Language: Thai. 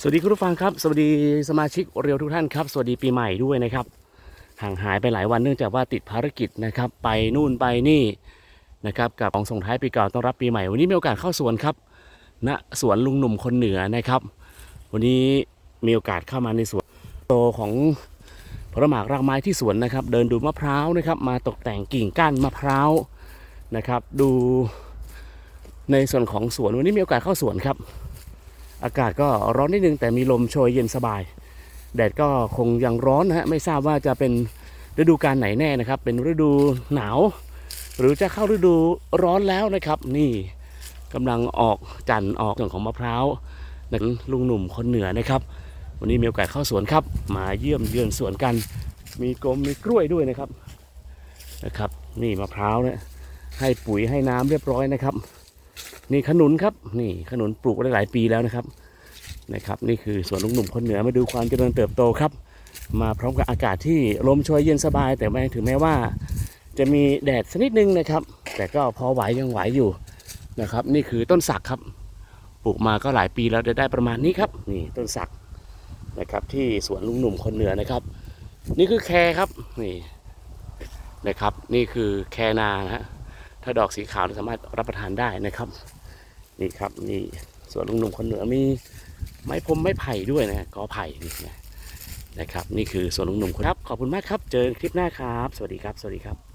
สวัสดีคุณผู้ฟังครับ สวัสดีสมาชิกเรียวทุกท่านครับ สวัสดีปีใหม่ด้วยนะครับ ห่างหายไปหลายวันเนื่องจากว่าติดภารกิจนะครับ ไปนู่นไปนี่นะครับกับของส่งท้ายปีเก่าต้อนรับปีใหม่ วันนี้มีโอกาสเข้าสวนครับณสวนลุงหนุ่มคนเหนือนะครับ วันนี้มีโอกาสเข้ามาในสวนโตของผลหมากรากไม้ที่สวนนะครับ เดินดูมะพร้าวนะครับ มาตกแต่งกิ่งก้านมะพร้าวนะครับ ดูในส่วนของสวนวันนี้มีโอกาสเข้าสวนครับ อากาศก็ร้อนนิดนึงแต่มีลมโชยเย็นสบาย แดดก็คงยังร้อนนะฮะไม่ทราบว่าจะเป็นฤดูการไหนแน่นะครับ เป็นฤดูหนาว หรือจะเข้าฤดูร้อนแล้วนะครับ นี่กำลังออกจันทร์ออกส่วนของมะพร้าวนั่นลุงหนุ่มคนเหนือนะครับ วันนี้มีโอกาสเข้าสวนครับ มาเยี่ยมเยือนสวนกัน มีกลมมีกล้วยด้วยนะครับนะครับ นี่มะพร้าวเนี่ยให้ปุ๋ยให้น้ำเรียบร้อยนะครับ นี่ขนุนครับ นี่ขนุนปลูกไว้หลายปีแล้วนะครับนะครับ นี่คือสวนลุงหนุ่มคนเหนือมาดูความเจริญเติบโตครับ มาพร้อมกับอากาศที่ลมโชยเย็นสบาย แต่ไม่ถึงแม้ว่า จะมีแดดสักนิดนึงนะครับ แต่ก็พอไหวยังไหวอยู่นะครับ นี่คือต้นสักครับ ปลูกมาก็หลายปีแล้วได้ได้ประมาณนี้ครับ นี่ต้นสักนะครับ ที่สวนลุงหนุ่มคนเหนือนะครับ นี่คือแครครับนี่นะครับ นี่คือแคนานะฮะ ถ้าดอกสีขาวสามารถรับประทานได้นะครับ นี่ครับนี่สวนลุงหนุ่มคนเหนือมีไม้พรมไม้ไผ่ด้วยนะกอไผ่นี่นะนะครับ นี่คือสวนลุงหนุ่มคนครับ ขอบคุณมากครับ เจอกันคลิปหน้าครับ สวัสดีครับ สวัสดีครับ